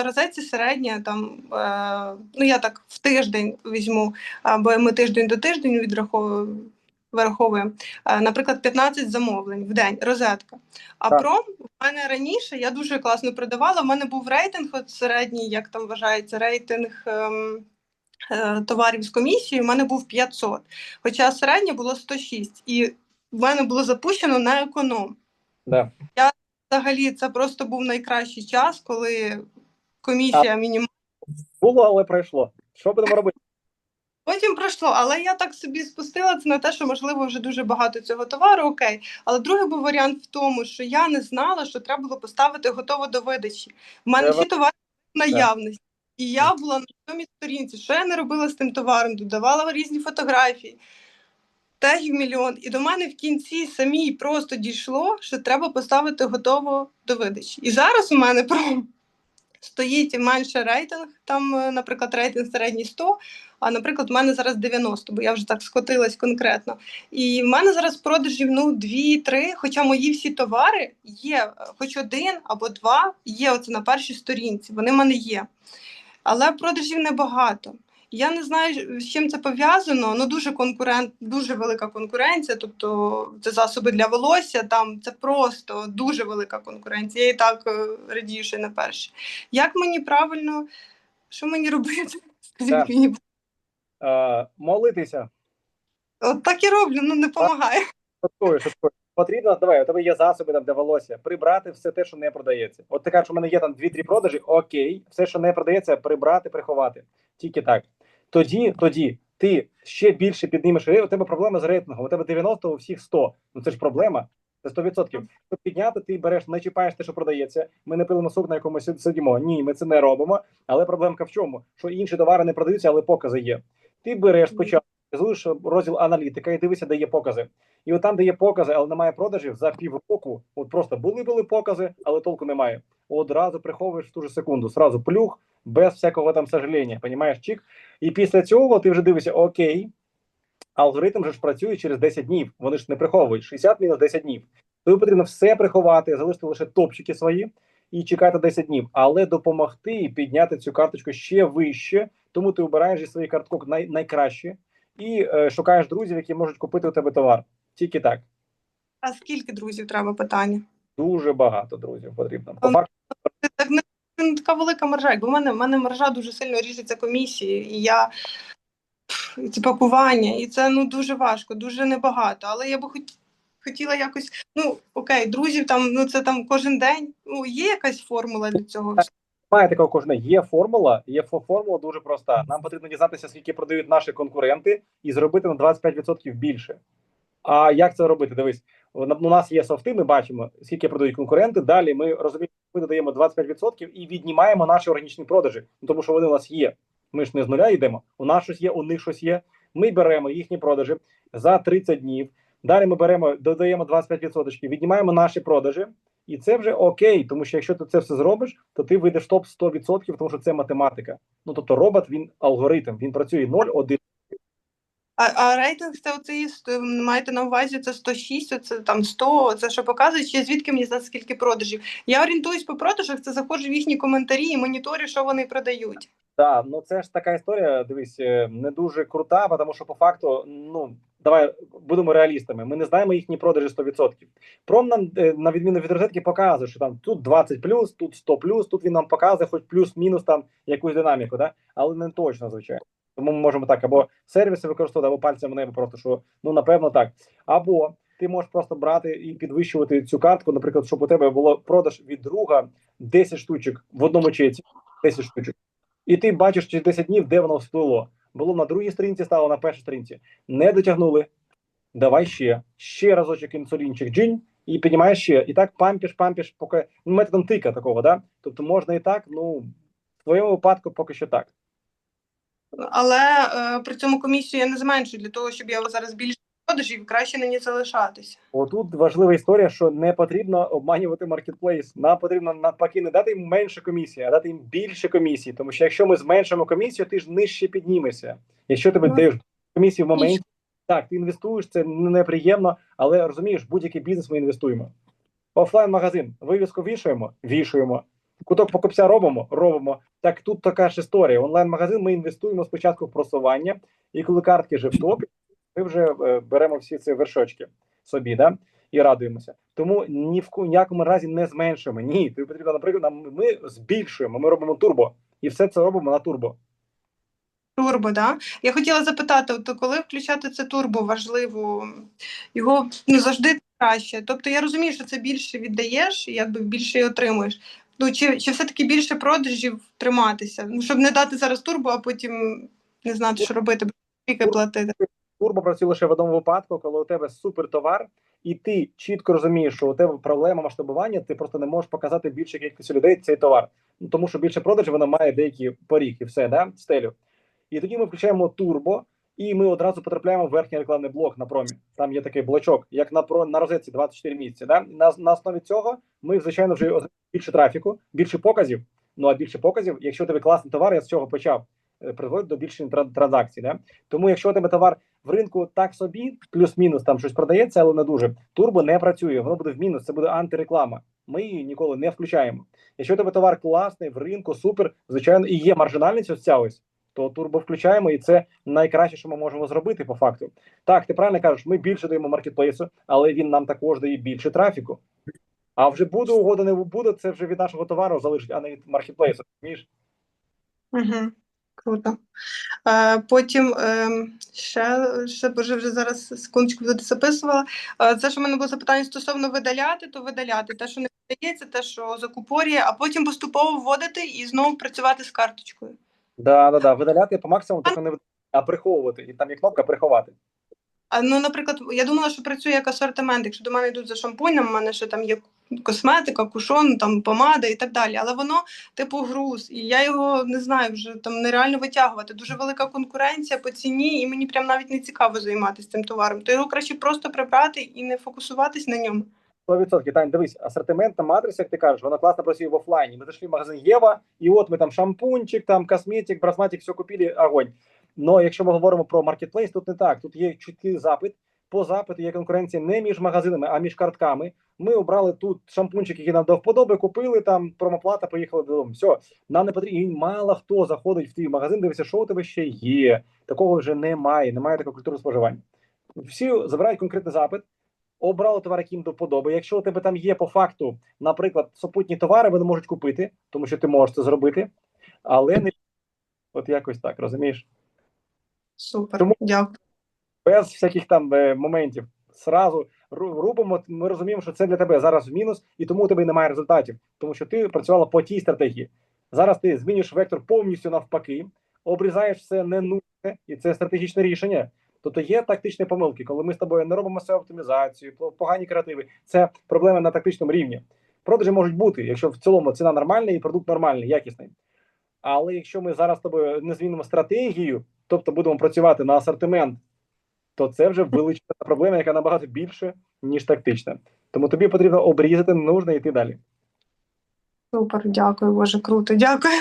на розетці середня там, е, ну я так в тиждень візьму, бо ми тиждень до тиждень відраховуємо. Вираховуємо, Е, наприклад, 15 замовлень в день, розетка. А Так. пром у мене раніше я дуже класно продавала. У мене був рейтинг, от середній, як там вважається, рейтинг ем, е, товарів з комісією. У мене був 500, хоча середнє було 106. І в мене було запущено на економ. Да. Взагалі, це просто був найкращий час, коли комісія мінімальна. Було, але пройшло. Що будемо робити? Потім пройшло, але я так собі спустила це на те, що можливо вже дуже багато цього товару. Окей. Але другий був варіант в тому, що я не знала, що треба було поставити готово до видачі. У мене всі товари наявності. І я була на сьомій сторінці. Що я не робила з тим товаром? Додавала різні фотографії, тегів мільйон. І до мене в кінці самій просто дійшло, що треба поставити готово до видачі. І зараз у мене про стоїть менше рейтинг, там, е, наприклад, рейтинг середній 100, а, наприклад, у мене зараз 90, бо я вже так скотилась конкретно. І в мене зараз продажів ну 2-3, хоча мої всі товари є, е, хоч один або два, є оце на першій сторінці, вони в мене є. Але продажів небагато. Я не знаю, з чим це пов'язано. Ну дуже конкурент, дуже велика конкуренція. Тобто це засоби для волосся. Там це просто дуже велика конкуренція. Я і так е, радію, що на першій. Як мені правильно, що мені робити? Скажіть мені, Е, молитися. от так і роблю, ну не допомагає. Потрібно, давай, у тебе є засоби там для волосся, прибрати все те, що не продається. От ти кажеш, у мене є там 2-3 продажі, окей, все, що не продається, прибрати, приховати. Тільки так. Тоді, тоді ти ще більше піднімеш. рейтинг. У тебе проблема з рейтингом, у тебе 90, у всіх 100. Ну це ж проблема. Це 100%. Щоб підняти, ти береш, не чіпаєш те, що продається. Ми не пилимо сук, на якому сид- сидимо. Ні, ми це не робимо. Але проблемка в чому? Що інші товари не продаються, але покази є. Ти береш спочатку, реалізуєш розділ аналітика і дивишся, де є покази. І от там, де є покази, але немає продажів за півроку, от просто були були покази, але толку немає. Одразу приховуєш в ту же секунду, зразу плюх, без всякого там сожаління, понімаєш, чик. І після цього ти вже дивишся, окей, алгоритм же ж працює через 10 днів. Вони ж не приховують 60 мінус 10 днів. Тобі потрібно все приховати, залишити лише топчики свої і чекати 10 днів, але допомогти і підняти цю карточку ще вище. Тому ти обираєш зі своїх карток най- найкраще і е, шукаєш друзів, які можуть купити у тебе товар. Тільки так. А скільки друзів треба питання? Дуже багато друзів потрібно. По факту, так не, не така велика мережа. Якби в мене, в мене мережа дуже сильно ріжеться комісії, і я і це пакування, і це ну дуже важко, дуже небагато. Але я би хотіла якось, ну окей, друзів там, ну це там кожен день. Ну, є якась формула для цього. Немає такого кожного. Є формула, є формула дуже проста. Нам потрібно дізнатися, скільки продають наші конкуренти, і зробити на 25% більше. А як це робити? Дивись, у у нас є софти, ми бачимо, скільки продають конкуренти. Далі ми розуміємо, ми додаємо 25% і віднімаємо наші органічні продажі, ну, тому що вони у нас є. Ми ж не з нуля йдемо. У нас щось є, у них щось є. Ми беремо їхні продажі за 30 днів. Далі ми беремо, додаємо 25%, віднімаємо наші продажі, і це вже окей, тому що якщо ти це все зробиш, то ти вийдеш топ 100%, тому що це математика. Ну тобто робот він алгоритм, він працює 0, 1. А, рейтинг це оцей маєте на увазі це 106, це там 100, це що показує, чи звідки мені знати, скільки продажів. Я орієнтуюсь по продажах, це заходжу в їхні коментарі і моніторю, що вони продають. Так, ну це ж така історія. Дивись, е, не дуже крута, тому що по факту, ну давай будемо реалістами. Ми не знаємо їхні продажі 100%. Пром нам е, на відміну від розетки показує, що там тут 20 плюс, тут 100 плюс, тут він нам показує, хоч плюс-мінус там якусь динаміку, да? але не точно, звичайно. Тому ми можемо так або сервіси використовувати, або пальцем в небо просто що ну напевно так. Або ти можеш просто брати і підвищувати цю картку, наприклад, щоб у тебе було продаж від друга 10 штучок в одному чеці, 10 штучок. І ти бачиш через 10 днів, де воно всплило. Було на другій сторінці, стало на першій сторінці. Не дотягнули. Давай ще. Ще разочок інсулінчик джинь, і піднімаєш ще. І так пампіш, пампіш, поки ну, методом тика такого, да? Тобто можна і так, ну в твоєму випадку поки що так. Але е, при цьому комісію я не зменшую для того, щоб я зараз більше продажів, краще на ній залишатися. Отут важлива історія, що не потрібно обманювати маркетплейс. Нам потрібно навпаки не дати їм менше комісії, а дати їм більше комісії. Тому що якщо ми зменшимо комісію, ти ж нижче піднімешся. Якщо тебе Ну, даєш комісію в моменті, так ти інвестуєш, це неприємно, але розумієш, будь-який бізнес ми інвестуємо. Офлайн магазин, вивіску вішаємо, вішаємо. Куток покупця робимо, робимо. Так тут така ж історія. Онлайн-магазин ми інвестуємо спочатку в просування, і коли картки вже в топі, ми вже е, беремо всі ці вершочки собі, да? і радуємося. Тому ні в ніякому разі не зменшуємо. Ні, тобі потрібно, наприклад, нам ми збільшуємо, ми робимо турбо, і все це робимо на турбо. Турбо, да? Я хотіла запитати, от коли включати це турбо важливо, його ну, завжди краще. Тобто я розумію, що це більше віддаєш, і якби більше і отримуєш. Ну, чи, чи все-таки більше продажів триматися? Ну, щоб не дати зараз турбо, а потім не знати, що робити, бо скільки платити. Турбо працює лише в одному випадку, коли у тебе супертовар, і ти чітко розумієш, що у тебе проблема масштабування, ти просто не можеш показати більше кількості людей цей товар. Ну тому що більше продажів вона має деякий поріг і все, да, стелю. І тоді ми включаємо турбо, і ми одразу потрапляємо в верхній рекламний блок на промі. Там є такий блочок, як на про на розетці 24 місяці. Да? На, на основі цього ми, звичайно, вже більше трафіку, більше показів. Ну а більше показів, якщо у тебе класний товар, я з цього почав, е, призводить до більшої транзакцій. Да? Тому якщо у тебе товар в ринку так собі, плюс-мінус там щось продається, але не дуже. Турбо не працює, воно буде в мінус, це буде антиреклама. Ми її ніколи не включаємо. Якщо у тебе товар класний, в ринку супер, звичайно, і є маржинальність ось ця ось, то турбо включаємо, і це найкраще, що ми можемо зробити по факту. Так, ти правильно кажеш, ми більше даємо маркетплейсу, але він нам також дає більше трафіку. А вже буде угода, не буде, це вже від нашого товару залежить, а не від маркетплейсу. Угу. Круто. Е, потім е, ще, ще вже, вже зараз секундочку записувала. Це, що в мене було запитання стосовно видаляти, то видаляти. Те, що не видається, те, що закупорює, а потім поступово вводити і знову працювати з карточкою. Да, да, да. Видаляти по максимуму, тільки не видаляти, а приховувати. І там є кнопка приховати. А ну, наприклад, я думала, що працює як асортимент. Якщо до мене йдуть за шампунем, у мене ще там є косметика, кушон, там помада і так далі. Але воно типу груз, і я його не знаю, вже там нереально витягувати. Дуже велика конкуренція по ціні, і мені прям навіть не цікаво займатися цим товаром. То його краще просто прибрати і не фокусуватись на ньому. 100%. Тань, дивись, асортиментна матриця, як ти кажеш, вона класно працює в офлайні. Ми зайшли в магазин Єва, і от ми там шампунчик, там косметик, брасматик, все купили, огонь. Но якщо ми говоримо про маркетплейс, тут не так. Тут є чіткий запит. По запиту є конкуренція не між магазинами, а між картками. Ми обрали тут шампунчик, який нам до вподоби, купили там промоплата, поїхали додому. Все, нам не потрібно. І мало хто заходить в твій магазин, дивиться, що у тебе ще є. Такого вже немає, немає такої культури споживання. Всі забирають конкретний запит, обрали товар, який їм до вподоби. Якщо у тебе там є по факту, наприклад, супутні товари, вони можуть купити, тому що ти можеш це зробити, але не от якось так, розумієш? Супер, Тому- дякую. Без всяких там е, моментів. Сразу рубимо, ми розуміємо, що це для тебе зараз в мінус, і тому у тебе немає результатів, тому що ти працювала по тій стратегії. Зараз ти змінюєш вектор повністю навпаки, обрізаєш все ненужне, і це стратегічне рішення. Тобто є тактичні помилки, коли ми з тобою не робимо себе оптимізацію, по- погані креативи. Це проблеми на тактичному рівні. Продажі можуть бути, якщо в цілому ціна нормальна і продукт нормальний, якісний. Але якщо ми зараз з тобою не змінимо стратегію, тобто будемо працювати на асортимент, то це вже величезна проблема, яка набагато більше, ніж тактична. Тому тобі потрібно обрізати ненужне і йти далі. Супер, дякую, Боже, круто, дякую.